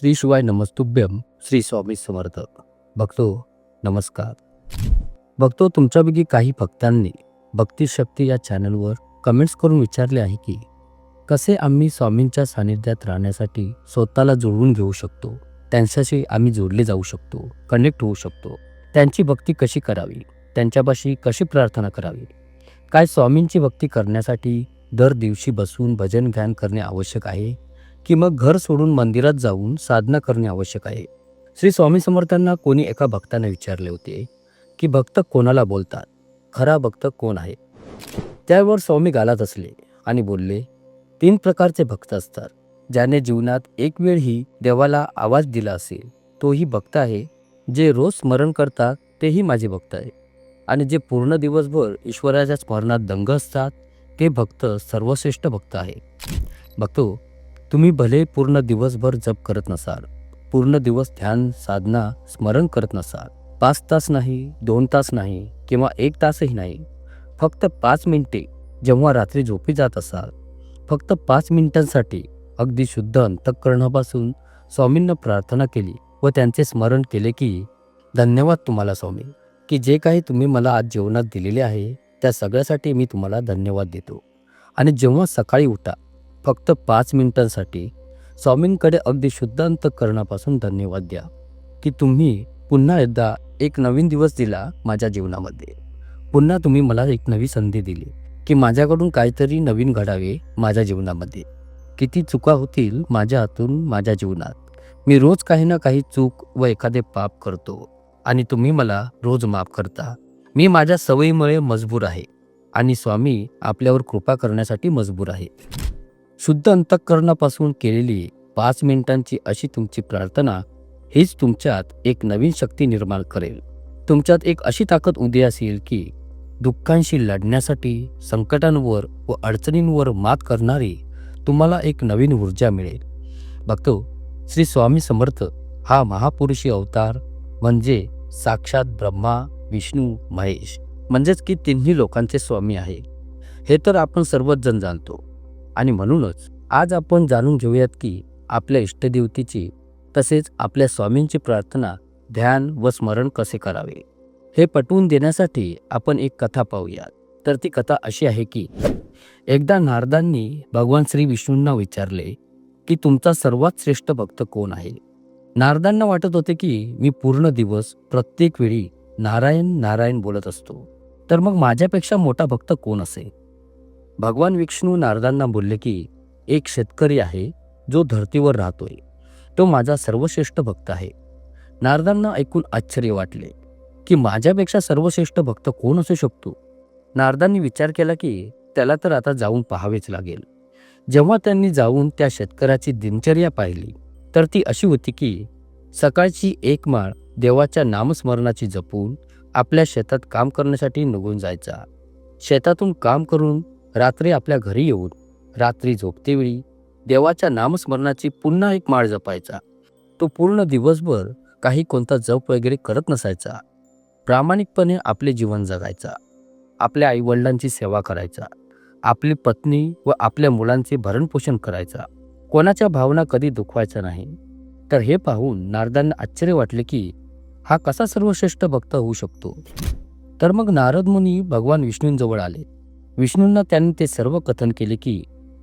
श्री शिवाय नमस्तुभ्यम श्री स्वामी समर्थ. भक्तो नमस्कार. बघतो तुमच्यापैकी काही भक्तांनी भक्तिशक्ती या चॅनलवर कमेंट्स करून विचारले आहे की कसे आम्ही स्वामींच्या सानिध्यात राहण्यासाठी स्वतःला जोडून घेऊ शकतो? त्यांच्याशी आम्ही जोडले जाऊ शकतो कनेक्ट होऊ शकतो. त्यांची भक्ती कशी करावी? त्यांच्यापाशी कशी प्रार्थना करावी? काय स्वामींची भक्ती करण्यासाठी दर दिवशी बसून भजन ध्यान करणे आवश्यक आहे? की मग घर सोडून मंदिरात जाऊन साधना करणे आवश्यक आहे. श्री स्वामी समर्थांना कोणी एका भक्ताने विचारले होते की भक्त कोणाला बोलतात? खरा भक्त कोण आहे? त्यावर स्वामी गालात असले आणि बोलले तीन प्रकारचे भक्त असतात ज्याने जीवनात एक वेळही देवाला आवाज दिला असेल तोही भक्त आहे जे रोज स्मरण करतात तेही माझे भक्त आहे. आणि जे पूर्ण दिवसभर ईश्वराच्या स्मरणात दंग असतात ते भक्त सर्वश्रेष्ठ भक्त आहे. भक्तो तुम्ही भले पूर्ण दिवसभर जप करत नसाल पूर्ण दिवस ध्यान साधना स्मरण करत नसाल. पाच तास नाही दोन तास नाही किंवा एक तासही नाही. फक्त पाच मिनिटे जेव्हा रात्री झोपी जात असाल फक्त पाच मिनिटांसाठी अगदी शुद्ध अंतःकरणापासून स्वामींना प्रार्थना केली व त्यांचे स्मरण केले की धन्यवाद तुम्हाला स्वामी की जे काही तुम्ही मला आज जीवनात दिलेले आहे त्या सगळ्यासाठी मी तुम्हाला धन्यवाद देतो. आणि जेव्हा सकाळी उठा फक्त पाच मिनिटांसाठी स्वामींकडे अगदी शुद्धांत करण्यापासून धन्यवाद द्या की तुम्ही पुन्हा एकदा एक नवीन दिवस दिला माझ्या जीवनामध्ये. पुन्हा तुम्ही मला एक नवी संधी दिली की माझ्याकडून काहीतरी नवीन घडावे माझ्या जीवनामध्ये. किती चुका होतील माझ्या हातून माझ्या जीवनात. मी रोज काही ना काही चूक व एखादे पाप करतो आणि तुम्ही मला रोज माफ करता. मी माझ्या सवयीमुळे मजबूर आहे आणि स्वामी आपल्यावर कृपा करण्यासाठी मजबूर आहे. शुद्ध अंतःकरणापासून केलेली पाच मिनिटांची अशी तुमची प्रार्थना हीच तुमच्यात एक नवीन शक्ती निर्माण करेल. तुमच्यात एक अशी ताकद उदी असेल की दुःखांशी लढण्यासाठी संकटांवर व अडचणींवर मात करणारी तुम्हाला एक नवीन ऊर्जा मिळेल. बघतो श्री स्वामी समर्थ हा महापुरुषी अवतार म्हणजे साक्षात ब्रह्मा विष्णू महेश म्हणजेच की तिन्ही लोकांचे स्वामी आहे. हे तर आपण सर्वच जण जाणतो. आणि म्हणूनच आज आपण जाणून घेऊयात की आपल्या इष्टदेवतेची तसेच आपल्या स्वामींची प्रार्थना ध्यान व स्मरण कसे करावे? हे पटवून देण्यासाठी आपण एक कथा पाहूयात. तर ती कथा अशी आहे की एकदा नारदांनी भगवान श्री विष्णूंना विचारले की तुमचा सर्वात श्रेष्ठ भक्त कोण आहे? नारदांना वाटत होते की मी पूर्ण दिवस प्रत्येक वेळी नारायण नारायण बोलत असतो. तर मग माझ्यापेक्षा मोठा भक्त कोण असेल? भगवान विष्णू नारदांना बोलले की एक शेतकरी आहे जो धर्तीवर राहतोय. तो माझा सर्वश्रेष्ठ भक्त आहे. नारदांना ऐकून आश्चर्य वाटले की माझ्यापेक्षा सर्वश्रेष्ठ भक्त कोण असू शकतो? नारदांनी विचार केला की त्याला तर आता जाऊन पाहावेच लागेल. जेव्हा त्यांनी जाऊन त्या शेतकऱ्याची दिनचर्या पाहिली तर ती अशी होती की सकाळची एक माळ देवाच्या नामस्मरणाची जपून आपल्या शेतात काम करण्यासाठी निघून जायचा. शेतातून काम करून रात्री आपल्या घरी येऊन रात्री झोपतेवेळी देवाच्या नामस्मरणाची पुन्हा एक माळ जपायचा. तो पूर्ण दिवसभर काही कोणता जप वगैरे करत नसायचा. प्रामाणिकपणे आपले जीवन जगायचा. आपल्या आईवडिलांची सेवा करायचा. आपली पत्नी व आपल्या मुलांचे भरणपोषण करायचा. कोणाच्या भावना कधी दुखवायचा नाही. तर हे पाहून नारदांना आश्चर्य वाटले की हा कसा सर्वश्रेष्ठ भक्त होऊ शकतो? तर मग नारद मुनी भगवान विष्णूंजवळ आले. विष्णूंना त्याने ते सर्व कथन केले की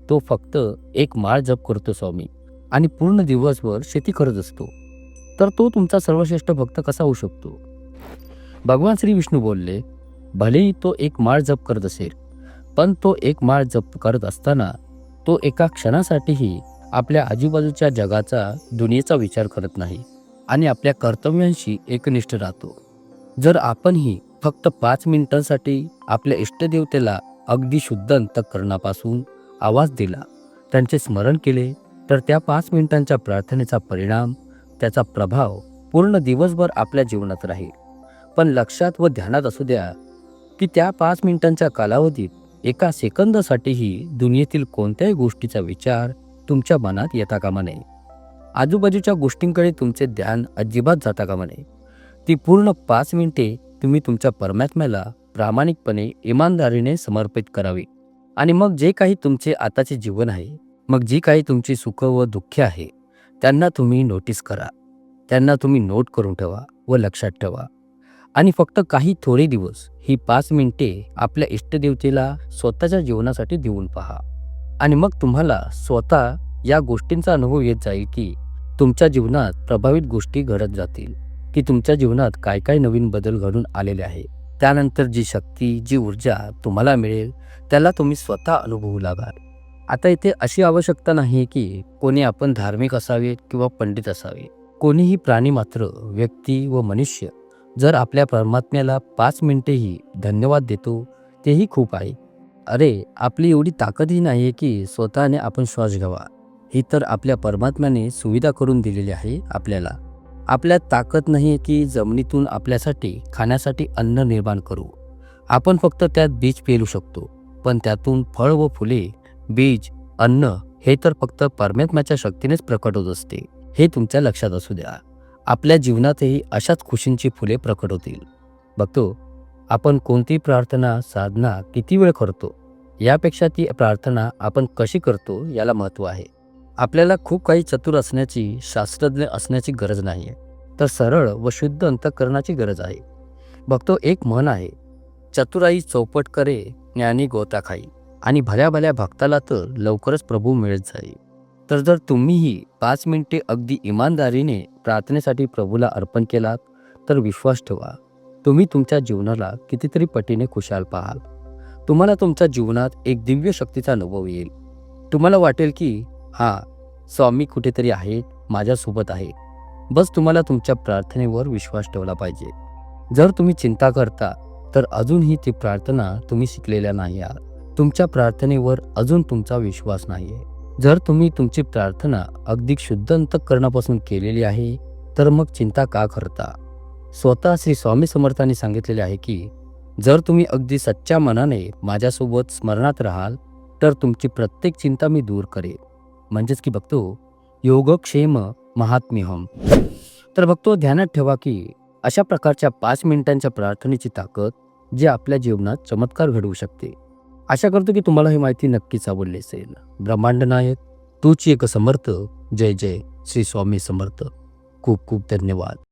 तो फक्त एक माळ जप करतो स्वामी आणि पूर्ण दिवसभर शेती करत असतो. तर तो तुमचा सर्वश्रेष्ठ भक्त कसा होऊ शकतो? भगवान श्री विष्णू बोलले भलेही तो एक माळ जप करत असेल पण तो एक माळ जप करत असताना तो एका क्षणासाठीही आपल्या आजूबाजूच्या जगाचा दुनियेचा विचार करत नाही आणि आपल्या कर्तव्यांशी एकनिष्ठ राहतो. जर आपणही फक्त पाच मिनिटांसाठी आपल्या इष्टदेवतेला अगदी शुद्ध अंतःकरणापासून आवाज दिला. त्यांचे स्मरण केले तर त्या पाच मिनिटांच्या प्रार्थनेचा परिणाम त्याचा प्रभाव पूर्ण दिवसभर आपल्या जीवनात राहील. पण लक्षात व ध्यानात असू द्या की त्या पाच मिनिटांच्या कालावधीत एका सेकंदासाठीही दुनियेतील कोणत्याही गोष्टीचा विचार तुमच्या मनात येता कामा नये. आजूबाजूच्या गोष्टींकडे तुमचे ध्यान अजिबात जाता कामा नये. ती पूर्ण पाच मिनिटे तुम्ही तुमच्या परमात्म्याला प्रामाणिकपणे इमानदारीने समर्पित करावी. आणि मग जे काही तुमचे आताचे जीवन आहे मग जी काही तुमची सुख व दुःख आहे त्यांना तुम्ही नोटीस करा. त्यांना तुम्ही नोट करून ठेवा व लक्षात ठेवा. आणि फक्त काही थोडे दिवस ही पाच मिनिटे आपल्या इष्टदेवतेला स्वतःच्या जीवनासाठी देऊन पहा. आणि मग तुम्हाला स्वतः या गोष्टींचा अनुभव येत जाईल की तुमच्या जीवनात प्रभावित गोष्टी घडत जातील की तुमच्या जीवनात काय काय नवीन बदल घडून आलेले आहे. त्यानंतर जी शक्ती जी ऊर्जा तुम्हाला मिळेल त्याला तुम्ही स्वतः अनुभवू लागाल. आता इथे अशी आवश्यकता नाही की कोणी आपण धार्मिक असावे किंवा पंडित असावे. कोणीही प्राणी मात्र व्यक्ती व मनुष्य जर आपल्या परमात्म्याला पाच मिनिटेही धन्यवाद देतो तेही खूप आहे. अरे आपली एवढी ताकदही नाही आहे की स्वतःने आपण श्वास घ्यावा. ही तर आपल्या परमात्म्याने सुविधा करून दिलेली आहे आपल्याला. आपल्यात ताकद नाही आहे की जमिनीतून आपल्यासाठी खाण्यासाठी अन्न निर्माण करू. आपण फक्त त्यात बीज पेरू शकतो पण त्यातून फळ व फुले बीज अन्न हे तर फक्त परमात्म्याच्या शक्तीनेच प्रकट होत असते. हे तुमच्या लक्षात असू द्या. आपल्या जीवनातही अशाच खुशींची फुले प्रकट होतील. बघतो आपण कोणती प्रार्थना साधना किती वेळ करतो? यापेक्षा ती प्रार्थना आपण कशी करतो याला महत्त्व आहे. आपल्याला खूप काही चतुर असण्याची शास्त्रज्ञ असण्याची गरज नाही आहे तर सरळ व शुद्ध अंतकरणाची गरज आहे. बघतो एक म्हण आहे चतुराई चौपट करे ज्ञानी गोता खाई. आणि भल्या भल्या भक्ताला तर लवकरच प्रभू मिळत जाईल. तर जर तुम्हीही पाच मिनिटे अगदी इमानदारीने प्रार्थनेसाठी प्रभूला अर्पण केलात तर विश्वास ठेवा. तुम्ही तुमच्या जीवनाला कितीतरी पटीने खुशाल पाहाल. तुम्हाला तुमच्या जीवनात एक दिव्य शक्तीचा अनुभव येईल. तुम्हाला वाटेल की हां स्वामी कुठेतरी आहेत माझ्यासोबत आहे. बस तुम्हाला तुमच्या प्रार्थनेवर विश्वास ठेवला पाहिजे. जर तुम्ही चिंता करता तर अजूनही ती प्रार्थना तुम्ही शिकलेल्या नाही आहात. तुमच्या प्रार्थनेवर अजून तुमचा विश्वास नाही आहे जर तुम्ही तुमची प्रार्थना अगदी शुद्ध अंतकरणापासून केलेली आहे तर मग चिंता का करता? स्वतः श्री स्वामी समर्थांनी सांगितलेले आहे की जर तुम्ही अगदी सच्च्या मनाने माझ्यासोबत स्मरणात राहाल तर तुमची प्रत्येक चिंता मी दूर करेन. म्हणजेच की बघतो योगक्षेम महात्म्यहम. तर बघतो ध्यानात ठेवा की अशा प्रकारच्या पाच मिनिटांच्या प्रार्थनेची ताकद जी आपल्या जीवनात चमत्कार घडवू शकते. आशा करतो की तुम्हाला ही माहिती नक्कीच आवडली असेल. ब्रह्मांड नायक तूची एक समर्थ. जय जय श्री स्वामी समर्थ. खूप खूप धन्यवाद.